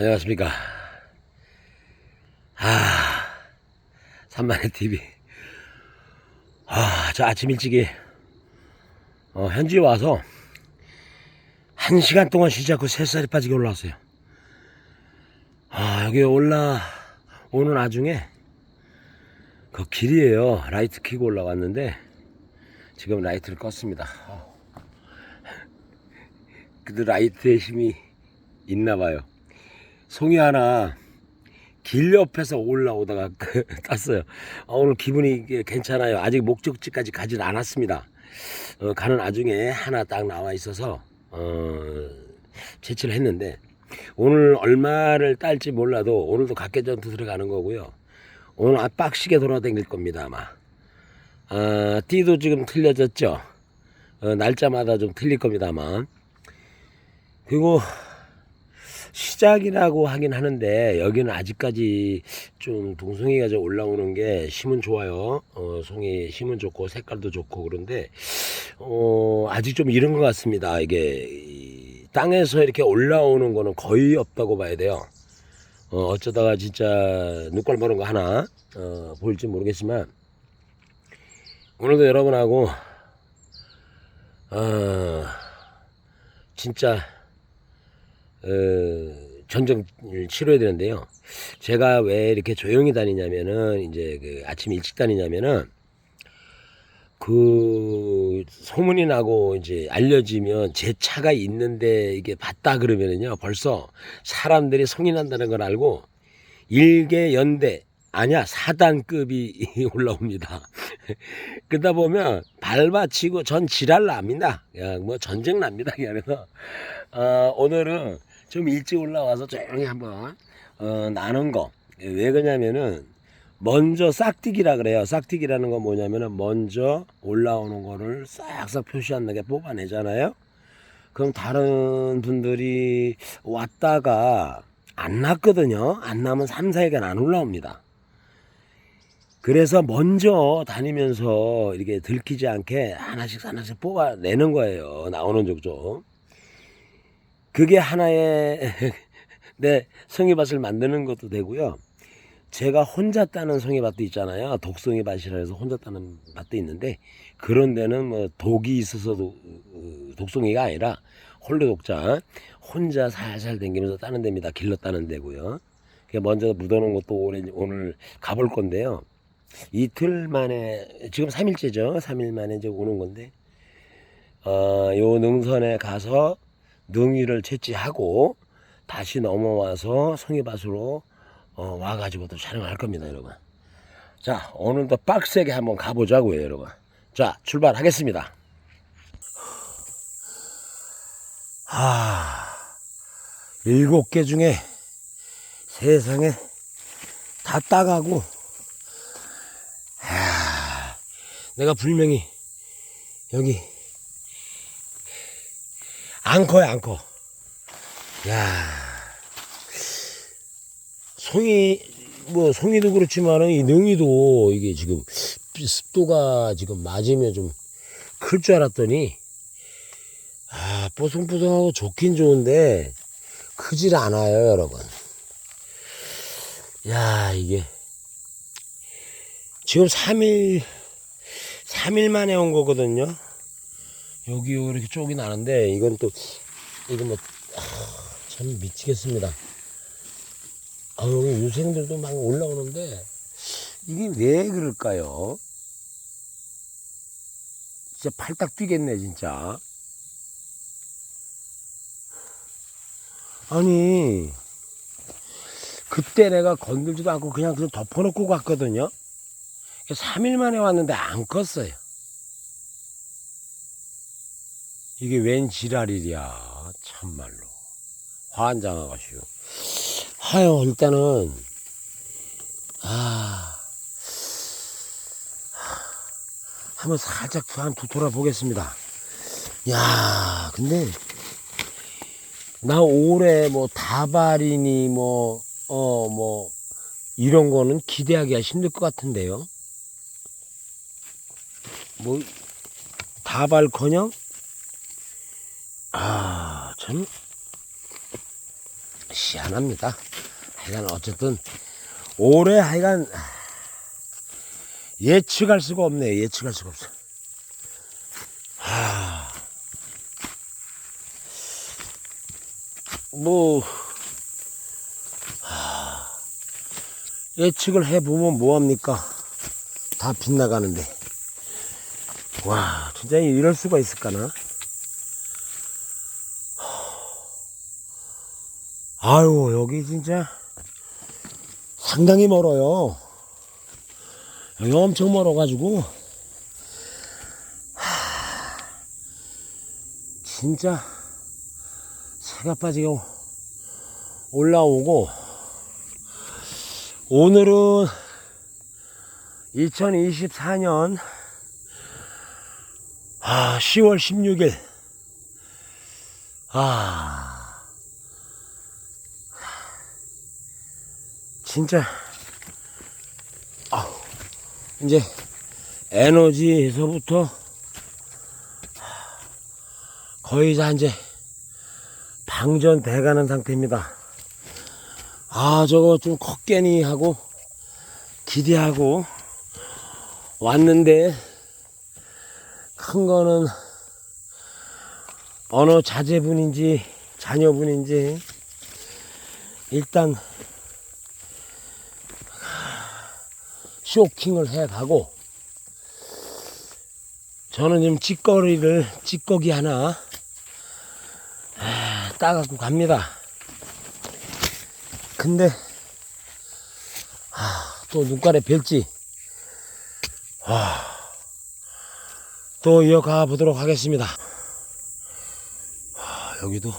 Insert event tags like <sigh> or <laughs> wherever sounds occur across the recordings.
안녕하십니까. 아, 산만의 TV. 아, 저 아침 일찍이, 어, 현지에 와서, 한 시간 동안 쉬지 않고 새살이 빠지게 올라왔어요. 아, 여기 올라오는 와중에, 그 길이에요. 라이트 켜고 올라왔는데, 지금 라이트를 껐습니다. <laughs> 어. 근데 라이트의 힘이 있나 봐요. 송이 하나 길 옆에서 올라오다가 <laughs> 그 땄어요. 아, 오늘 기분이 괜찮아요. 아직 목적지까지 가진 않았습니다. 어, 가는 와중에 하나 딱 나와 있어서 어, 채취를 했는데 오늘 얼마를 딸지 몰라도 오늘도 각계전투 들어가는 거고요. 오늘 아, 빡시게 돌아다닐 겁니다 아마. 아, 띠도 지금 틀려졌죠. 어, 날짜마다 좀 틀릴 겁니다 아마. 그리고 시작이라고 하긴 하는데 여기는 아직까지 좀 동송이가 좀 올라오는 게 힘은 좋아요. 어, 송이 힘은 좋고 색깔도 좋고 그런데 어, 아직 좀 이른 것 같습니다. 이게 이 땅에서 이렇게 올라오는 거는 거의 없다고 봐야 돼요. 어, 어쩌다가 진짜 눈깔 보는 거 하나 어, 보일지 모르겠지만 오늘도 여러분하고 어, 진짜 어, 전쟁을 치러야 되는데요. 제가 왜 이렇게 조용히 다니냐면은 이제 그 아침 일찍 다니냐면은 그 소문이 나고 이제 알려지면 제 차가 있는데 이게 봤다 그러면은요 벌써 사람들이 난다는 걸 알고 일개 연대 아니야 사단급이 <laughs> 올라옵니다. <laughs> 그러다 보면 밟아치고 전 지랄 납니다. 그냥 뭐 전쟁 납니다. <laughs> 그래서 어, 오늘은 좀 일찍 올라와서 조용히 한번 어, 나눈 거. 왜 그러냐면은 먼저 싹뛰기라 그래요. 싹뛰기라는 건 뭐냐면은 먼저 올라오는 거를 싹싹 표시 안 나게 뽑아내잖아요. 그럼 다른 분들이 왔다가 안 났거든요. 안 나면 3, 4일간 안 올라옵니다. 그래서 먼저 다니면서 이렇게 들키지 않게 하나씩 하나씩 뽑아내는 거예요. 나오는 족족. 그게 하나의 내 <laughs> 성의밭을 만드는 것도 되고요. 제가 혼자 따는 성의밭도 있잖아요. 독성의밭이라 해서 혼자 따는 밭도 있는데 그런 데는 뭐 독이 있어서도 어, 독성이가 아니라 홀로 독자 혼자 살살 댕기면서 따는 데입니다. 길러 따는 데고요. 먼저 묻어놓은 것도 오늘, 오늘 가볼 건데요. 이틀 만에 지금 3일째죠. 3일 만에 이제 오는 건데 어, 요 능선에 가서 능이를 채취하고 다시 넘어와서 성의밭으로 어, 와가지고 또 촬영할 겁니다, 여러분. 자, 오늘도 빡세게 한번 가보자고요, 여러분. 자, 출발하겠습니다. 아, 일곱 개 중에 세상에 다 따가고, 아, 내가 분명히 여기 앙커야, 앙커. 야. 송이 뭐 송이도 그렇지만은 이 능이도 이게 지금 습도가 지금 맞으면 좀 클 줄 알았더니 아 뽀송뽀송하고 좋긴 좋은데 크질 않아요 여러분. 야 이게. 지금 3일 3일 만에 온 거거든요 여기 이렇게 쪽이 나는데 이건 또 이거 뭐참 미치겠습니다 아, 여기 유생들도 막 올라오는데 이게 왜 그럴까요? 진짜 팔딱 뛰겠네 진짜. 아니 그때 내가 건들지도 않고 그냥 그냥 덮어놓고 갔거든요. 3일 만에 왔는데 안 컸어요. 이게 웬 지랄이랴 참말로 환장하가시오. 하여 일단은 아 한번 살짝 한번 돌아 보겠습니다. 야 근데 나 올해 뭐 다발이니 뭐 어 뭐 이런 거는 기대하기가 힘들 것 같은데요. 뭐 다발커녕 아 참 시원합니다. 하여간 어쨌든 올해 하여간 예측할 수가 없네. 예측할 수가 없어. 하... 뭐 하... 예측을 해보면 뭐합니까? 다 빗나가는데. 와, 진짜 이럴 수가 있을까나? 아유, 여기 진짜 상당히 멀어요. 여기 엄청 멀어 가지고, 하, 진짜 새가 빠지고 올라오고, 오늘은 2024년 아, 10월 16일. 아. 진짜. 아, 이제 에너지에서부터 거의 다 이제 방전돼 가는 상태입니다. 아, 저거 좀 컸겠니 하고 기대하고 왔는데 큰 거는 어느 자제분인지 자녀분인지 일단 쇼킹을 해 가고 저는 지금 찌꺼기를 찌꺼기 하나 아, 따갖고 갑니다. 근데 아, 또 눈깔에 뵐지 와. 또 이어가 보도록 하겠습니다. 하, 여기도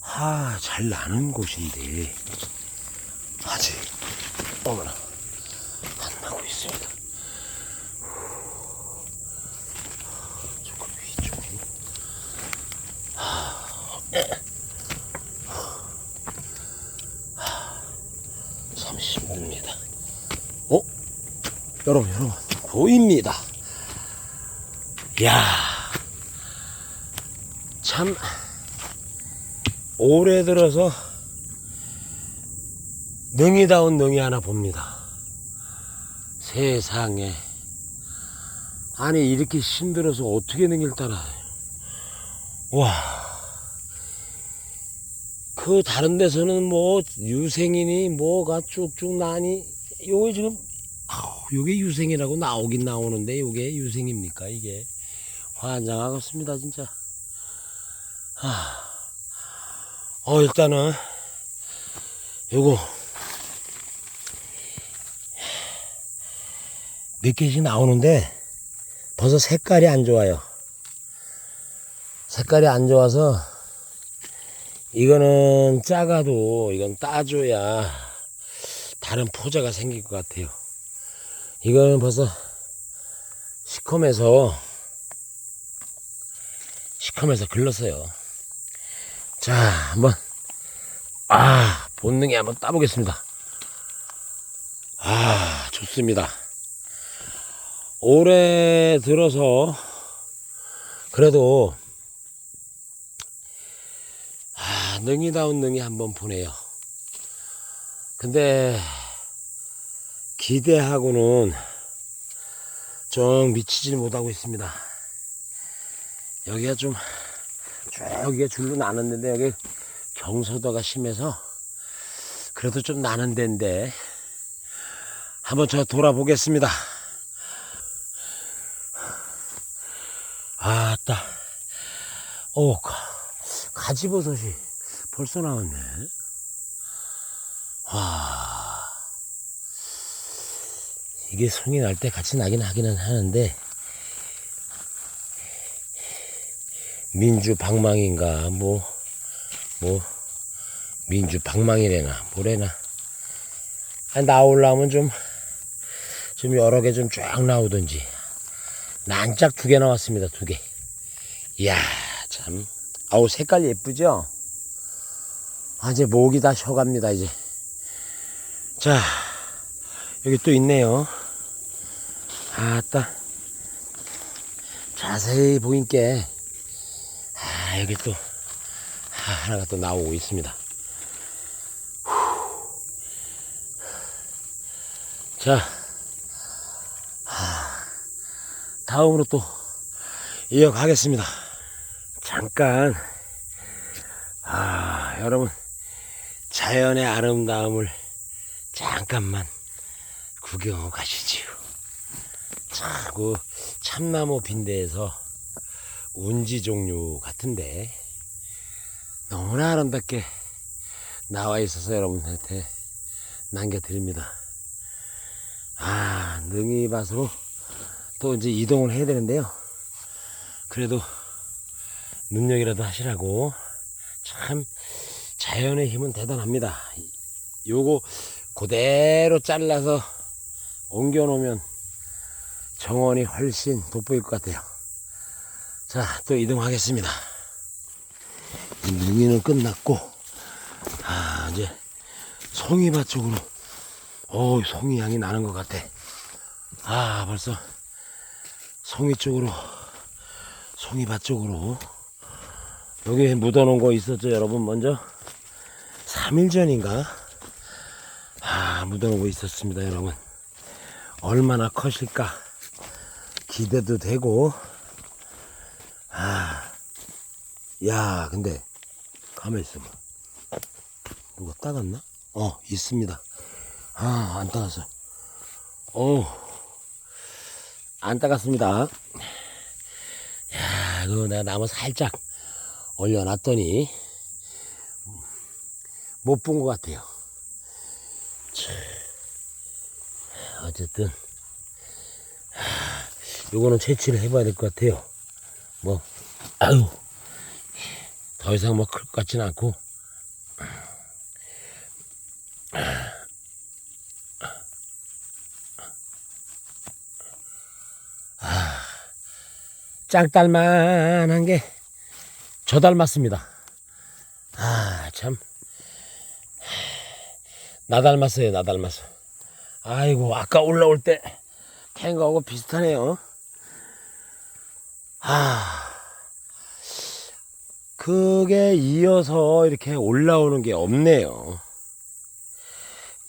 하, 잘 나는 곳인데 아직 어머나 안 나고 있습니다. 조금 위쪽에 하, 에. 하, 참 힘듭니다. 어? 여러분, 여러분 보입니다. 야, 참, 올해 들어서 능이다운 능이 하나 봅니다. 세상에. 아니, 이렇게 힘들어서 어떻게 능이를 따라. 와. 그 다른 데서는 뭐 유생이니 뭐가 쭉쭉 나니 요게 지금 요게 유생이라고 나오긴 나오는데 요게 유생입니까 이게? 환장하겠습니다 진짜. 아, 어 일단은 요거. 몇 개씩 나오는데 벌써 색깔이 안 좋아요. 색깔이 안 좋아서 이거는 작아도 이건 따줘야 다른 포자가 생길 것 같아요 이거는 벌써 시커매서 시커매서 글렀어요. 자, 한번 아 본능에 한번 따보겠습니다. 아 좋습니다. 올해 들어서 그래도 아 능이다운 능이 한번 보네요. 근데 기대하고는 좀 미치지 못하고 있습니다. 여기가 좀, 쭉 여기가 줄로 나눴는데 여기 경소도가 심해서 그래도 좀 나는 데인데 한번 저 돌아보겠습니다. 아따, 오, 가, 가지버섯이 벌써 나왔네. 와. 이게 송이 날 때 같이 나긴 하기는 하는데 민주 방망인가 뭐뭐 민주 방망이래나 뭐래나. 아, 나오려면 좀 좀 여러 개 좀 쫙 나오든지. 난짝 두 개 나왔습니다 두 개. 이야 참. 아우 색깔 예쁘죠? 아 이제 목이 다 쉬어갑니다 이제. 자 여기 또 있네요. 아따. 자세히 보인게 아 여기 또 하나가 또 나오고 있습니다. 자. 다음으로 또 이어가겠습니다. 잠깐. 아 여러분. 자연의 아름다움을 잠깐만 구경 가시죠. 자, 그 참나무 빈대에서 운지 종류 같은데 너무나 아름답게 나와 있어서 여러분한테 남겨드립니다. 아, 능이밭으로 또 이제 이동을 해야 되는데요. 그래도 능력이라도 하시라고 참 자연의 힘은 대단합니다. 요거 그대로 잘라서 옮겨 놓으면 정원이 훨씬 돋보일 것 같아요. 자, 또 이동하겠습니다. 이 능이는 끝났고, 아, 이제 송이밭 쪽으로, 어 송이 향이 나는 것 같아. 아, 벌써 송이 쪽으로, 송이밭 쪽으로. 여기 묻어놓은 거 있었죠, 여러분? 먼저 3일 전인가? 아, 묻어놓은 거 있었습니다, 여러분. 얼마나 커질까 기대도 되고, 아, 야, 근데 가만 있어봐. 누가 따갔나? 어, 있습니다. 아, 안 따갔어. 어, 안 따갔습니다. 야, 그 내가 나무 살짝 올려놨더니 못 본 것 같아요. 참, 어쨌든 하, 요거는 채취를 해봐야 될 것 같아요. 뭐, 아유, 더 이상 뭐 클 것 같지는 않고. 아, 짝 닮만한 게 저 닮았습니다. 아, 참. 나 닮았어요, 나 닮았어. 아이고, 아까 올라올 때캔 거하고 비슷하네요. 아, 그게 이어서 이렇게 올라오는 게 없네요.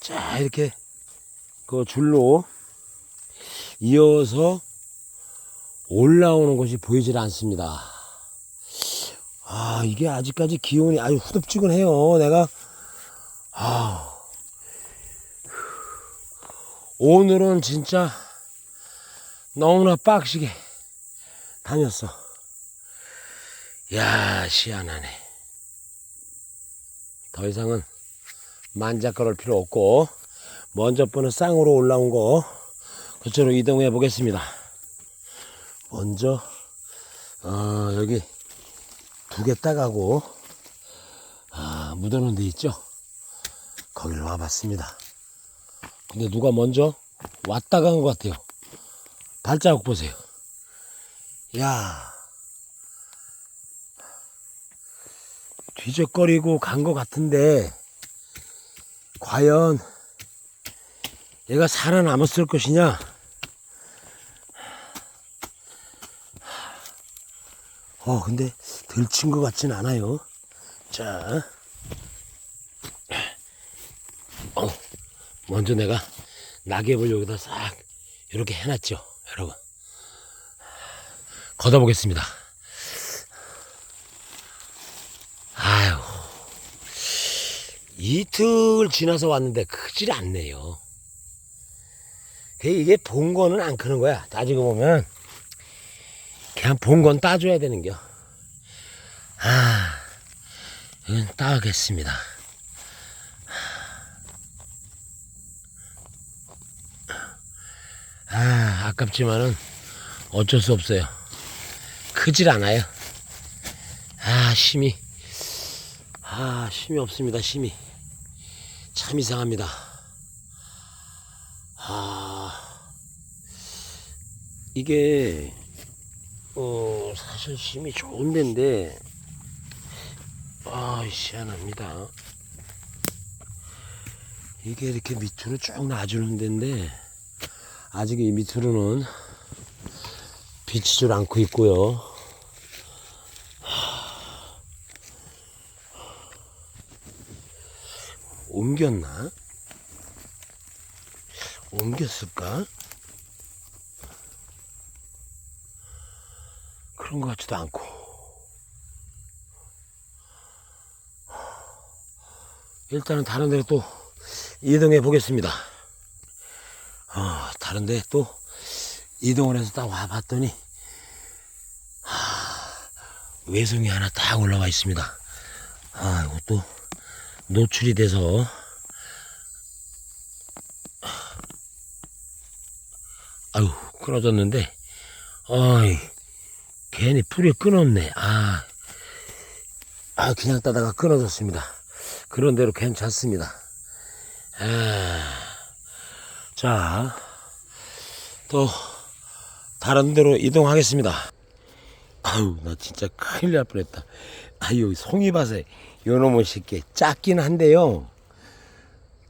자, 이렇게 그 줄로 이어서 올라오는 것이 보이질 않습니다. 아, 이게 아직까지 기온이 아주 후덥지근해요. 내가, 아, 오늘은 진짜 너무나 빡시게 다녔어. 야, 시원하네. 더 이상은 만작거릴 필요 없고, 먼저 번은 쌍으로 올라온 거, 그쪽으로 이동해 보겠습니다. 먼저, 어, 여기 두 개 따가고, 아, 묻어놓은 데 있죠? 거기로 와봤습니다. 근데 누가 먼저 왔다 간 것 같아요. 발자국 보세요. 야 뒤적거리고 간 것 같은데, 과연 얘가 살아남았을 것이냐? 어, 근데 들친 것 같진 않아요. 자, 어, 먼저 내가 낙엽을 여기다 싹 이렇게 해놨죠, 여러분. 걷어보겠습니다. 아유, 이틀 지나서 왔는데 크질 않네요. 이게 본 거는 안 크는 거야. 따지고 보면 그냥 본 건 따줘야 되는 겨. 아, 이건 따겠습니다. 아, 아깝지만은 어쩔 수 없어요. 크질 않아요. 아, 힘이. 아, 힘이 없습니다, 힘이. 참 이상합니다. 아, 이게, 어, 사실 힘이 좋은 데인데, 아, 희한합니다. 이게 이렇게 밑으로 쭉 놔주는 데인데, 아직 이 밑으로는 비치질 않고 있고요. 옮겼나? 옮겼을까? 그런 것 같지도 않고. 일단은 다른 데로 또 이동해 보겠습니다. 어, 다른 데 또 이동을 해서 딱 와봤더니, 하, 외송이 하나 딱 올라와 있습니다. 아, 이것도 노출이 돼서 아유 끊어졌는데 아이 괜히 풀이 끊었네. 아, 아 그냥 따다가 끊어졌습니다. 그런 대로 괜찮습니다. 아, 자또 다른 데로 이동하겠습니다. 아유 나 진짜 큰일 날 뻔했다. 아유 송이밭에 요놈의 새끼 작긴 한데요.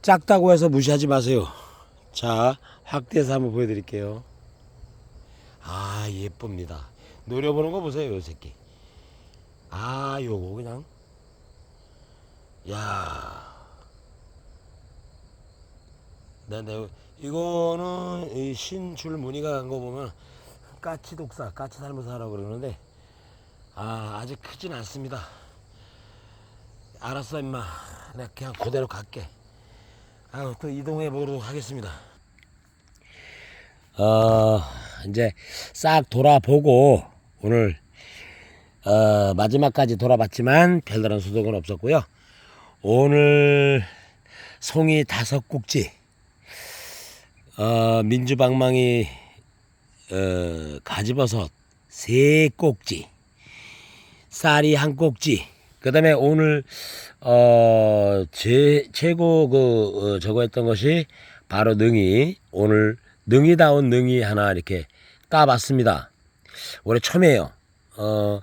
작다고 해서 무시하지 마세요. 자 확대해서 한번 보여드릴게요. 아 예쁩니다. 노려보는 거 보세요 요 새끼. 아 요거 그냥. 야. 네 네. 이거는 이 신줄 무늬가 간 거 보면 까치 독사 까치 닮아서 하라고 그러는데 아 아직 크진 않습니다 알았어 임마. 내가 그냥 그대로 갈게. 아유 또 이동해 보도록 하겠습니다. 어 이제 싹 돌아보고 오늘 어, 마지막까지 돌아봤지만 별다른 소득은 없었고요. 오늘 송이 다섯 꼭지 어, 민주방망이 어, 가지버섯 세 꼭지 쌀이 한 꼭지 그 다음에 오늘 어, 제, 최고 그 어, 저거 했던 것이 바로 능이. 오늘 능이다운 능이 하나 이렇게 따봤습니다. 올해 처음이에요. 어,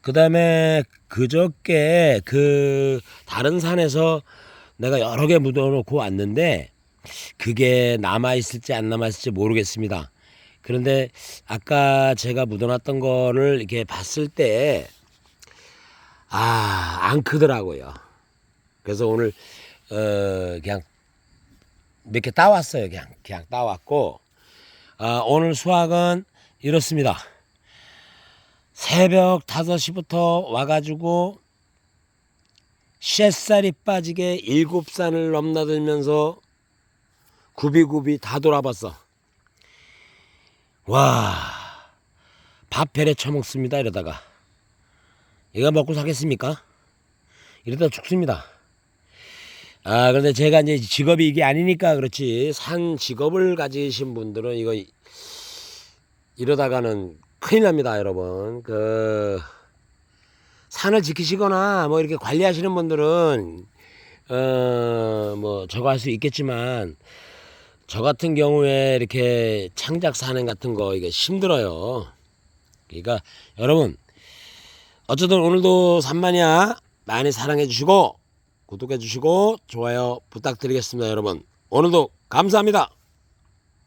그 다음에 그저께 그 다른 산에서 내가 여러 개 묻어놓고 왔는데 그게 남아있을지 안 남아있을지 모르겠습니다. 그런데 아까 제가 묻어놨던 거를 이렇게 봤을 때, 아, 안 크더라고요. 그래서 오늘, 어, 그냥 몇 개 따왔어요. 그냥, 그냥 따왔고, 아, 오늘 수학은 이렇습니다. 새벽 5시부터 와가지고, 쉣살이 빠지게 일곱 산을 넘나들면서 구비구비 다 돌아봤어. 와, 밥배래 처먹습니다, 이러다가. 이거 먹고 사겠습니까? 이러다 죽습니다. 아, 그런데 제가 이제 직업이 이게 아니니까 그렇지. 산 직업을 가지신 분들은 이거 이- 이러다가는 큰일 납니다, 여러분. 그, 산을 지키시거나 뭐 이렇게 관리하시는 분들은, 어, 뭐 저거 할 수 있겠지만, 저 같은 경우에 이렇게 창작 산행 같은 거 이게 힘들어요. 그러니까 여러분 어쨌든 오늘도 산마니아 많이 사랑해 주시고 구독해 주시고 좋아요 부탁드리겠습니다 여러분 오늘도 감사합니다.